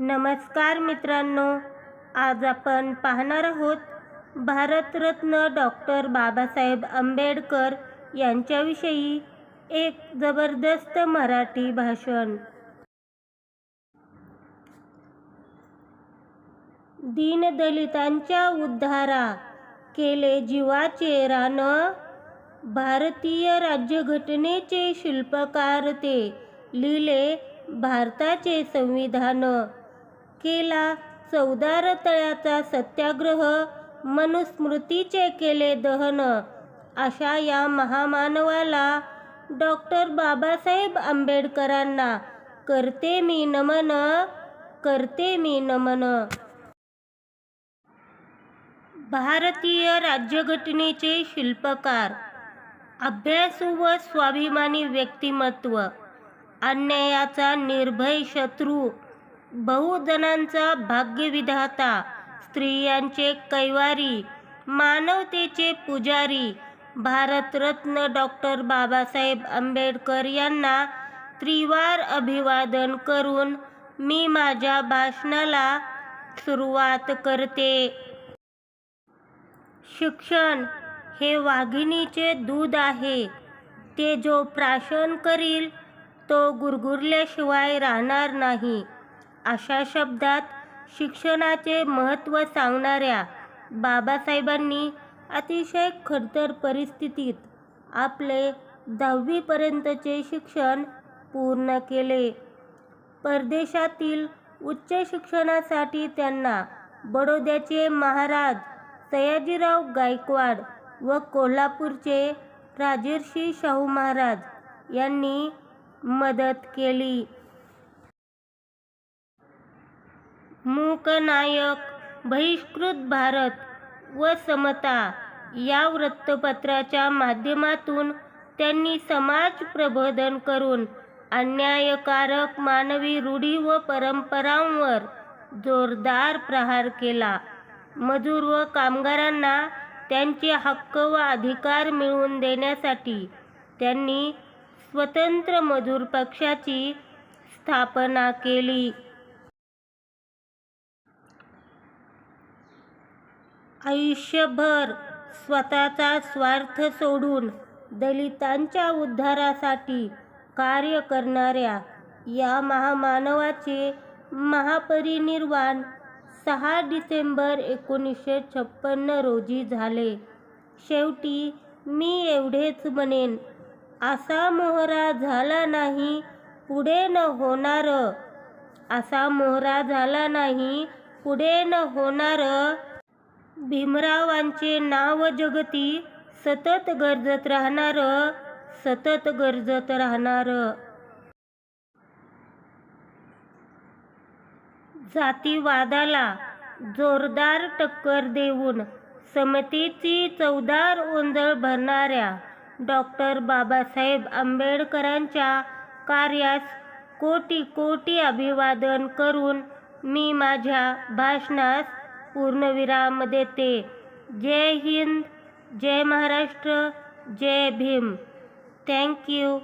नमस्कार मित्रांनो आज आपण पाहणार आहोत भारतरत्न डॉक्टर बाबासाहेब आंबेडकर यांच्याविषयी एक जबरदस्त मराठी भाषण. दीनदलितांच्या उद्धारा केले जीवाचे रान भारतीय राज्यघटनेचे शिल्पकार ते लिहिले भारताचे संविधान. केला. चौदा रतळ्याचा सत्याग्रह मनुस्मृतीचे केले दहन. अशा या महामानवाला डॉक्टर बाबासाहेब आंबेडकरांना करते मी नमन करते मी नमन. भारतीय राज्यघटनेचे शिल्पकार अभ्यासू व स्वाभिमानी व्यक्तिमत्व अन्यायाचा निर्भय शत्रू बहुजनांचा भाग्यविधाता स्त्रियांचे कैवारी मानवतेचे पुजारी भारतरत्न डॉक्टर बाबासाहेब आंबेडकर यांना त्रिवार अभिवादन करून मी माझ्या भाषणाला सुरुवात करते. शिक्षण हे वाघिणीचे दूध आहे. ते जो प्राशन करील तो गुरगुरल्याशिवाय राहणार नाही. अशा शब्दात शिक्षणाचे महत्त्व सांगणाऱ्या बाबासाहेबांनी अतिशय खडतर परिस्थितीत आपले दहावीपर्यंतचे शिक्षण पूर्ण केले. परदेशातील उच्च शिक्षणासाठी त्यांना बडोद्याचे महाराज सयाजीराव गायकवाड व कोल्हापूरचे राजर्षी शाहू महाराज यांनी मदत केली. मूकनायक बहिष्कृत भारत व समता या वृत्तपत्राच्या माध्यमातून त्यांनी समाज प्रबोधन करून अन्यायकारक मानवी रूढी व परंपरांवर जोरदार प्रहार केला. मजूर व कामगारांना त्यांचे हक्क व अधिकार मिळवून देण्यासाठी त्यांनी स्वतंत्र मजूर पक्षाची स्थापना केली. आयुष्यभर स्वतःचा स्वार्थ सोडून दलितांच्या उद्धारासाठी कार्य करणाऱ्या या महामानवाचे महापरिनिर्वाण सहा डिसेंबर एकोणीसशे छप्पन्न रोजी झाले. शेवटी मी एवढेच म्हणेन असा मोहरा झाला नाही पुढे न होणार. असा मोहरा झाला नाही पुढे न होणार. भीमरावांचे नाव जगती सतत गरजत राहणार सतत गरजत राहणार. जातीवादाला जोरदार टक्कर देऊन समतेची चौदार ओंजळ भरणाऱ्या डॉक्टर बाबासाहेब आंबेडकरांच्या कार्यास कोटी कोटी अभिवादन करून मी माझ्या भाषणास पूर्णविराम देते जय हिंद जय महाराष्ट्र जय भीम. Thank you